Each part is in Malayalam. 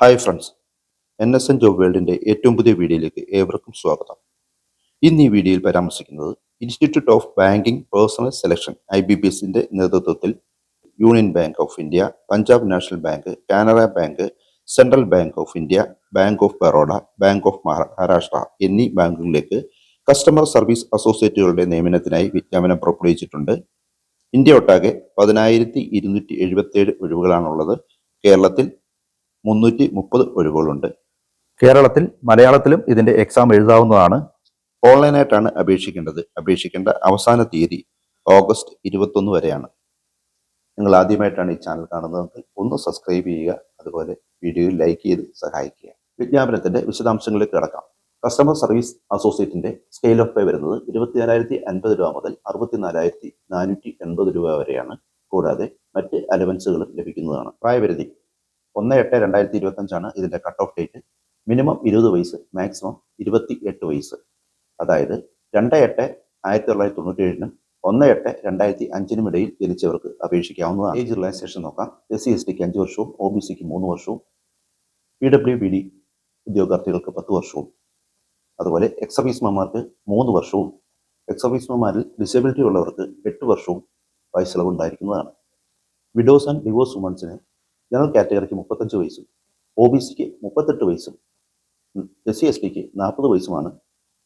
Hi friends N S N job വേൾഡിന്റെ ഏറ്റവും പുതിയ വീഡിയോയിലേക്ക് ഏവർക്കും സ്വാഗതം. ഇന്ന് ഈ വീഡിയോയിൽ പരാമർശിക്കുന്നത് Institute of Banking Personnel Selection I B B എസിന്റെ നേതൃത്വത്തിൽ Union Bank of India Punjab National Bank Canara Bank Central Bank of India Bank of Baroda Bank of Maharashtra എന്നീ ബാങ്കുകളിലേക്ക് കസ്റ്റമർ സർവീസ് അസോസിയേറ്റുകളുടെ നിയമനത്തിനായി വിജ്ഞാപനം പുറപ്പെടുവിച്ചിട്ടുണ്ട്. ഇന്ത്യ ഒട്ടാകെ പതിനായിരത്തി ഇരുന്നൂറ്റി എഴുപത്തി ഒഴിവുകളാണുള്ളത്. കേരളത്തിൽ മുന്നൂറ്റി മുപ്പത് ഒഴിവുകളുണ്ട്. കേരളത്തിൽ മലയാളത്തിലും ഇതിന്റെ എക്സാം എഴുതാവുന്നതാണ്. ഓൺലൈനായിട്ടാണ് അപേക്ഷിക്കേണ്ടത്. അപേക്ഷിക്കേണ്ട അവസാന തീയതി ഓഗസ്റ്റ് ഇരുപത്തൊന്ന് വരെയാണ്. നിങ്ങൾ ആദ്യമായിട്ടാണ് ഈ ചാനൽ കാണുന്നതെങ്കിൽ ഒന്ന് സബ്സ്ക്രൈബ് ചെയ്യുക. അതുപോലെ വീഡിയോയിൽ ലൈക്ക് ചെയ്ത് സഹായിക്കുക. വിജ്ഞാപനത്തിന്റെ വിശദാംശങ്ങളിലേക്ക് കിടക്കാം. കസ്റ്റമർ സർവീസ് അസോസിയേറ്റിന്റെ സ്കെയിൽ ഓഫ് പേ വരുന്നത് ഇരുപത്തിനാലായിരത്തി അൻപത് രൂപ മുതൽ അറുപത്തിനാലായിരത്തി നാനൂറ്റി എൺപത് രൂപ വരെയാണ്. കൂടാതെ മറ്റ് അലവൻസുകളും ലഭിക്കുന്നതാണ്. പ്രായപരിധി ഒന്ന് എട്ട് രണ്ടായിരത്തി ഇരുപത്തി അഞ്ചാണ് ഇതിന്റെ കട്ട് ഓഫ് ഡേറ്റ് മിനിമം ഇരുപത് വയസ്സ് മാക്സിമം ഇരുപത്തി എട്ട് വയസ്സ്. അതായത് രണ്ട് എട്ട് ആയിരത്തി തൊള്ളായിരത്തി തൊണ്ണൂറ്റി ഏഴിനും ഒന്ന് എട്ട് രണ്ടായിരത്തി അഞ്ചിനും ഇടയിൽ ജനിച്ചവർക്ക് അപേക്ഷിക്കാവുന്നതാണ്. ഏജ് റിലാക്സേഷൻ നോക്കാം. എസ് സി എസ് ടിക്ക് അഞ്ച് വർഷവും ഒ ബി സിക്ക് മൂന്ന് വർഷവും പി ഡബ്ല്യു ബി ഡി ഉദ്യോഗാർത്ഥികൾക്ക് പത്ത് വർഷവും. അതുപോലെ എക്സ് സർവീസ്മാർക്ക് മൂന്ന് വർഷവും എക്സ് സർവീസ്മാരിൽ ഡിസബിലിറ്റി ഉള്ളവർക്ക് എട്ട് വർഷവും വയസ്സിളവ് ഉണ്ടായിരിക്കുന്നതാണ് വിഡോസ് ആൻഡ് ഡിവോഴ്സ് വുമൻസിന് ജനറൽ കാറ്റഗറിക്ക് മുപ്പത്തഞ്ച് വയസ്സും ഒ ബി സിക്ക് മുപ്പത്തെട്ട് വയസ്സും എസ് സി എസ് ടിക്ക് നാൽപ്പത് വയസ്സുമാണ്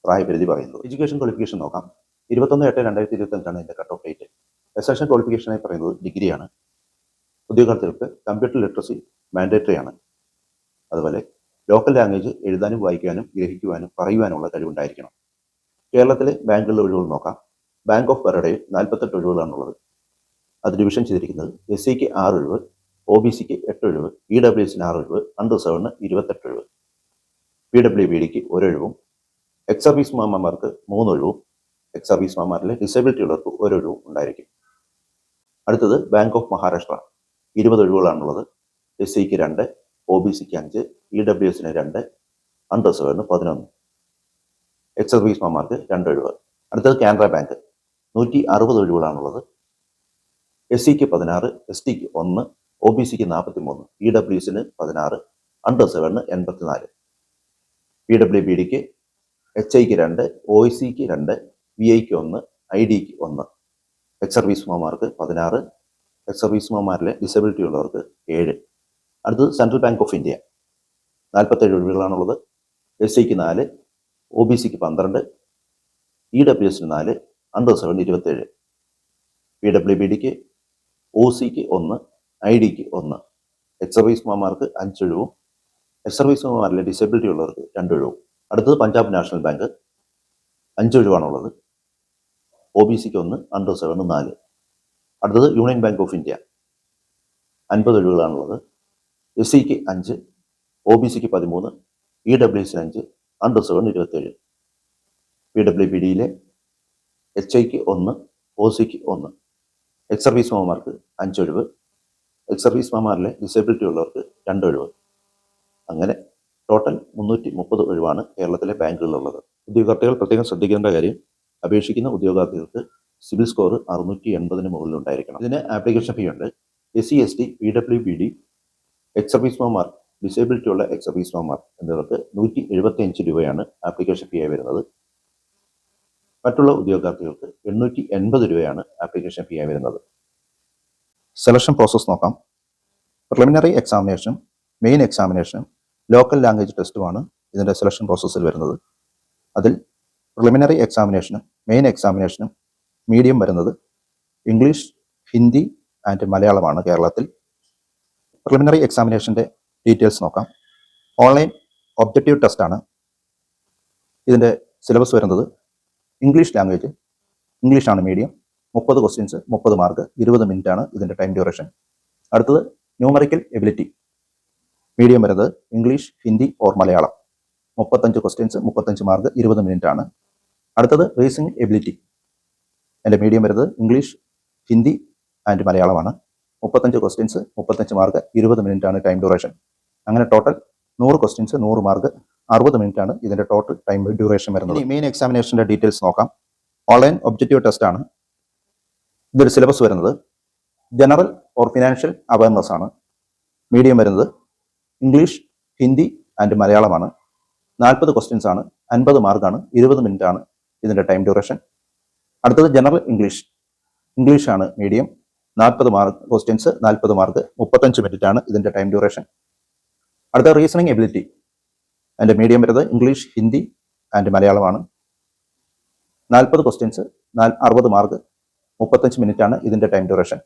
പ്രായപരിധി പറയുന്നത്. എഡ്യൂക്കേഷൻ ക്വാളിഫിക്കേഷൻ നോക്കാം. ഇരുപത്തൊന്ന് എട്ട് രണ്ടായിരത്തി ഇരുപത്തഞ്ചാണ് ഇതിന്റെ കട്ട് ഓഫ് ഡേറ്റ് എസൻഷ്യൽ ക്വാളിഫിക്കേഷനായി പറയുന്നത് ഡിഗ്രിയാണ്. ഉദ്യോഗാർത്ഥികൾക്ക് കമ്പ്യൂട്ടർ ലിറ്ററസി മാൻഡേറ്ററി ആണ്. അതുപോലെ ലോക്കൽ ലാംഗ്വേജ് എഴുതാനും വായിക്കാനും ഗ്രഹിക്കുവാനും പറയുവാനുള്ള കഴിവുണ്ടായിരിക്കണം. കേരളത്തിലെ ബാങ്കുകളിലെ ഒഴിവുകൾ നോക്കാം. ബാങ്ക് ഓഫ് ബറോഡയിൽ നാൽപ്പത്തെട്ട് ഒഴിവുകളാണുള്ളത്. അത് ഡിവിഷൻ ചെയ്തിരിക്കുന്നത് എസ് സിക്ക് ആറ് ഒഴിവ് ഒ ബി സിക്ക് എട്ട് ഒഴിവ് ഇ ഡബ്ല്യു എസിന് ആറ് ഒഴിവ് അൺറിസർവിന് ഇരുപത്തെട്ട് ഒഴിവ് പി ഡബ്ല്യു ബി ഡിക്ക് ഒരൊഴിവും എക്സ് സർവീസ് മാമാർക്ക് മൂന്നൊഴിവും എക്സ് സർവീസ് മാമാരിലെ ഡിസബിലിറ്റി ഉള്ളവർക്ക് ഒരൊഴിവും ഉണ്ടായിരിക്കും. അടുത്തത് ബാങ്ക് ഓഫ് മഹാരാഷ്ട്ര ഇരുപത് ഒഴിവുകളാണുള്ളത്. എസ് സിക്ക് രണ്ട് ഒ ബി സിക്ക് അഞ്ച് ഇ ഡബ്ല്യു എസിന് രണ്ട് അൺറിസർവിന് പതിനൊന്ന്. എക്സ് സർവീസ് മാമാർക്ക് രണ്ട് ഒഴിവ് അടുത്തത് കാനറ ബാങ്ക് നൂറ്റി അറുപത് ഒഴിവുകളാണുള്ളത്. എസ് സിക്ക് പതിനാറ് എസ് ടിക്ക് ഒന്ന് ഒ ബി സിക്ക് നാൽപ്പത്തി മൂന്ന് ഇ ഡബ്ല്യു എസിന് പതിനാറ് അണ്ടർ സെവന് എൺപത്തിനാല്. പി ഡബ്ല്യു ബി ഡിക്ക് എച്ച് ഐക്ക് രണ്ട് ഒ സിക്ക് രണ്ട് വി ഐക്ക് ഒന്ന് ഐ ഡിക്ക് ഒന്ന്. എക്സ് സർവീസ്മാർക്ക് പതിനാറ് എക്സ് സർവീസ്മാരിലെ ഡിസബിലിറ്റി ഉള്ളവർക്ക് ഏഴ്. അടുത്തത് സെൻട്രൽ ബാങ്ക് ഓഫ് ഇന്ത്യ നാൽപ്പത്തേഴ് ഒഴിവുകളാണുള്ളത്. എസ് സിക്ക് നാല് ഒ ബി സിക്ക് പന്ത്രണ്ട് ഇ ഡബ്ല്യു എസിന് നാല് അണ്ടർ സെവൻ ഇരുപത്തേഴ്. പി ഡബ്ല്യു ബി ഡിക്ക് ഒ സിക്ക് ഒന്ന് ഐ ഡിക്ക് ഒന്ന് എക്സ് സർവീസ്മാർക്ക് അഞ്ചൊഴിവും എക്സ് സർവീസ്മാരിലെ ഡിസബിലിറ്റി ഉള്ളവർക്ക് രണ്ടൊഴിവും അടുത്തത് പഞ്ചാബ് നാഷണൽ ബാങ്ക് അഞ്ചൊഴിവാണുള്ളത് ഒ ബി സിക്ക് ഒന്ന് അണ്ടർ സെവൻ നാല്. അടുത്തത് യൂണിയൻ ബാങ്ക് ഓഫ് ഇന്ത്യ അൻപത് ഒഴിവുകളാണുള്ളത് എസ് സിക്ക് അഞ്ച് ഒ ബി സിക്ക് പതിമൂന്ന് ഇ ഡബ്ല്യു സിന് അഞ്ച് അണ്ടർ സെവൻ ഇരുപത്തേഴ്. പി ഡബ്ല്യു പി ഡിയിലെ എച്ച് ഐക്ക് ഒന്ന് ഒ സിക്ക് ഒന്ന്. എക്സ് സർവീസ്മാർക്ക് അഞ്ചൊഴിവ് എക്സ് സർവീസ്മാരിലെ ഡിസബിലിറ്റി ഉള്ളവർക്ക് രണ്ട് ഒഴിവ് അങ്ങനെ ടോട്ടൽ മുന്നൂറ്റി മുപ്പത് ഒഴിവാണ് കേരളത്തിലെ ബാങ്കുകളിലുള്ളത്. ഉദ്യോഗാർത്ഥികൾ പ്രത്യേകം ശ്രദ്ധിക്കേണ്ട കാര്യം അപേക്ഷിക്കുന്ന ഉദ്യോഗാർത്ഥികൾക്ക് സിവിൽ സ്കോർ അറുന്നൂറ്റി എൺപതിന് മുകളിൽ ഉണ്ടായിരിക്കണം ഇതിന് ആപ്ലിക്കേഷൻ ഫീ ഉണ്ട്. S C S T P W B D ex സർവീസ്മാർ disability ഉള്ള എക്സ് സർവീസ്മാർ എന്നിവർക്ക് നൂറ്റി എഴുപത്തി അഞ്ച് രൂപയാണ് ആപ്ലിക്കേഷൻ ഫീ ആയി വരുന്നത്. മറ്റുള്ള ഉദ്യോഗാർത്ഥികൾക്ക് എണ്ണൂറ്റി എൺപത് രൂപയാണ് ആപ്ലിക്കേഷൻ ഫീ ആയി വരുന്നത്. സെലക്ഷൻ പ്രോസസ്സ് നോക്കാം. പ്രിലിമിനറി എക്സാമിനേഷനും മെയിൻ എക്സാമിനേഷനും ലോക്കൽ ലാംഗ്വേജ് ടെസ്റ്റുമാണ് ഇതിന്റെ സെലക്ഷൻ പ്രോസസ്സിൽ വരുന്നത്. അതിൽ പ്രിലിമിനറി എക്സാമിനേഷനും മെയിൻ എക്സാമിനേഷനും മീഡിയം വരുന്നത് ഇംഗ്ലീഷ് ഹിന്ദി ആൻഡ് മലയാളമാണ് കേരളത്തിൽ. പ്രിലിമിനറി എക്സാമിനേഷന്റെ ഡീറ്റെയിൽസ് നോക്കാം. ഓൺലൈൻ ഒബ്ജക്റ്റീവ് ടെസ്റ്റാണ് ഇതിന്റെ സിലബസ് വരുന്നത്. ഇംഗ്ലീഷ് ലാംഗ്വേജ് ഇംഗ്ലീഷാണ് മീഡിയം മുപ്പത് ക്വസ്റ്റ്യൻസ് മുപ്പത് മാർക്ക് ഇരുപത് മിനിറ്റ് ആണ് ഇതിന്റെ ടൈം ഡ്യൂറേഷൻ അടുത്തത് ന്യൂമറിക്കൽ എബിലിറ്റി മീഡിയം വരുന്നത് ഇംഗ്ലീഷ് ഹിന്ദി ഓർ മലയാളം മുപ്പത്തഞ്ച് ക്വസ്റ്റ്യൻസ് മുപ്പത്തഞ്ച് മാർക്ക് ഇരുപത് മിനിറ്റ് ആണ്. അടുത്തത് റീസിംഗ് എബിലിറ്റി എന്റെ മീഡിയം വരുന്നത് ഇംഗ്ലീഷ് ഹിന്ദി ആൻഡ് മലയാളമാണ് മുപ്പത്തഞ്ച് ക്വസ്റ്റ്യൻസ് മുപ്പത്തഞ്ച് മാർക്ക് ഇരുപത് മിനിറ്റ് ആണ് ടൈം ഡ്യൂറേഷൻ അങ്ങനെ ടോട്ടൽ നൂറ് ക്വസ്റ്റ്യൻസ് നൂറ് മാർക്ക് അറുപത് മിനിറ്റ് ആണ് ഇതിന്റെ ടോട്ടൽ ടൈം ഡ്യൂറേഷൻ വരുന്നത്. മെയിൻ എക്സാമിനേഷന്റെ ഡീറ്റെയിൽസ് നോക്കാം. ഓൺലൈൻ ഒബ്ജക്റ്റീവ് ടെസ്റ്റ് ആണ്. ഇതൊരു സിലബസ് വരുന്നത്. ജനറൽ ഓർ ഫിനാൻഷ്യൽ അവയർനെസ് ആണ്. മീഡിയം വരുന്നത്. ഇംഗ്ലീഷ് ഹിന്ദി ആൻഡ് മലയാളമാണ്. നാൽപ്പത് ക്വസ്റ്റ്യൻസ് ആണ്. അൻപത് മാർക്കാണ് ഇരുപത് മിനിറ്റ് ആണ് ഇതിന്റെ ടൈം ഡ്യൂറേഷൻ അടുത്തത് ജനറൽ ഇംഗ്ലീഷ് ഇംഗ്ലീഷ് ആണ് മീഡിയം നാൽപ്പത് മാർക്ക് ക്വസ്റ്റ്യൻസ് നാൽപ്പത് മാർക്ക് മുപ്പത്തഞ്ച് മിനിറ്റ് ആണ് ഇതിന്റെ ടൈം ഡ്യൂറേഷൻ അടുത്ത റീസണിങ് എബിലിറ്റി അതിന്റെ മീഡിയം വരുന്നത് ഇംഗ്ലീഷ് ഹിന്ദി ആൻഡ് മലയാളമാണ്. നാൽപ്പത് ക്വസ്റ്റ്യൻസ് അറുപത് മാർക്ക് മുപ്പത്തഞ്ച് മിനിറ്റ് ആണ് ഇതിന്റെ ടൈം ഡ്യൂറേഷൻ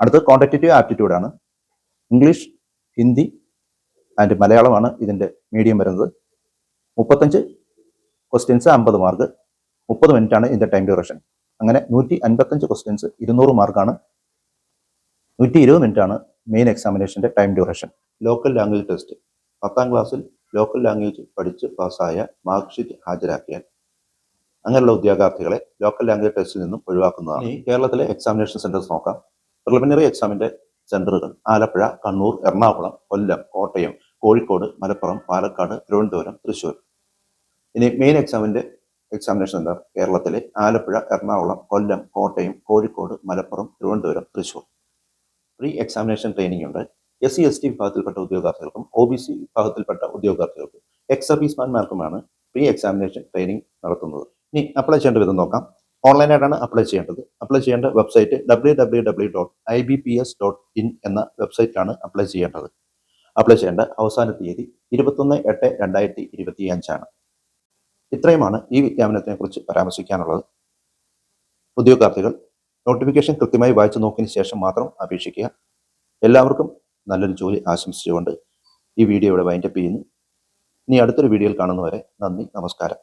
അടുത്തത് ക്വാണ്ടിറ്റേറ്റീവ് ആപ്റ്റിറ്റ്യൂഡ് ആണ്. ഇംഗ്ലീഷ് ഹിന്ദി ആൻഡ് മലയാളമാണ് ഇതിന്റെ മീഡിയം വരുന്നത്. മുപ്പത്തഞ്ച് ക്വസ്റ്റ്യൻസ് അമ്പത് മാർക്ക് മുപ്പത് മിനിറ്റ് ആണ് ഇതിന്റെ ടൈം ഡ്യൂറേഷൻ അങ്ങനെ നൂറ്റി അൻപത്തഞ്ച് ക്വസ്റ്റ്യൻസ് ഇരുന്നൂറ് മാർക്കാണ് നൂറ്റി ഇരുപത് മിനിറ്റ് ആണ് main എക്സാമിനേഷന്റെ time duration local language test പത്താം ക്ലാസ്സിൽ ലോക്കൽ ലാംഗ്വേജ് പഠിച്ച് പാസ്സായ മാർക്ക് ഷീറ്റ് ഹാജരാക്കിയാൽ അങ്ങനെയുള്ള ഉദ്യോഗാർത്ഥികളെ ലോക്കൽ ലാംഗ്വേജ് ടെസ്റ്റിൽ നിന്നും ഒഴിവാക്കുന്നതാണ്. ഈ കേരളത്തിലെ എക്സാമിനേഷൻ സെന്റേഴ്സ് നോക്കാം. പ്രിലിമിനറി എക്സാമിന്റെ സെന്ററുകൾ ആലപ്പുഴ കണ്ണൂർ എറണാകുളം കൊല്ലം കോട്ടയം കോഴിക്കോട് മലപ്പുറം പാലക്കാട് തിരുവനന്തപുരം തൃശ്ശൂർ. ഇനി മെയിൻ എക്സാമിന്റെ എക്സാമിനേഷൻ സെന്റർ കേരളത്തിലെ Alappuzha Ernakulam Kollam Kottayam Kozhikode Malappuram Thiruvananthapuram Thrissur. Pre examination training ഉണ്ട്. എസ് സി എസ് ടി വിഭാഗത്തിൽപ്പെട്ട ഉദ്യോഗാർത്ഥികൾക്കും ഒ ബി സി വിഭാഗത്തിൽപ്പെട്ട ഉദ്യോഗാർത്ഥികൾക്കും എക്സ് സർവീസ്മാൻമാർക്കുമാണ് പ്രീ എക്സാമിനേഷൻ ട്രെയിനിങ് നടത്തുന്നത്. ഇനി അപ്ലൈ ചെയ്യേണ്ട വിധം നോക്കാം. ഓൺലൈനായിട്ടാണ് അപ്ലൈ ചെയ്യേണ്ടത്. അപ്ലൈ ചെയ്യേണ്ട website W W W dot I B P S dot in എന്ന വെബ്സൈറ്റാണ് അപ്ലൈ ചെയ്യേണ്ടത്. അപ്ലൈ ചെയ്യേണ്ട അവസാന തീയതി ഇരുപത്തൊന്ന് എട്ട് രണ്ടായിരത്തി ഇരുപത്തി അഞ്ചാണ് ഇത്രയുമാണ് ഈ വിജ്ഞാപനത്തിനെ കുറിച്ച് പരാമർശിക്കാനുള്ളത്. ഉദ്യോഗാർത്ഥികൾ നോട്ടിഫിക്കേഷൻ കൃത്യമായി വായിച്ചു നോക്കിയതിന് ശേഷം മാത്രം അപേക്ഷിക്കുക. എല്ലാവർക്കും നല്ലൊരു ജോലി ആശംസിച്ചുകൊണ്ട് ഈ വീഡിയോ ഇവിടെ വൈൻഡപ്പ് ചെയ്യുന്നു. ഇനി അടുത്തൊരു വീഡിയോയിൽ കാണുന്നവരെ നന്ദി നമസ്കാരം.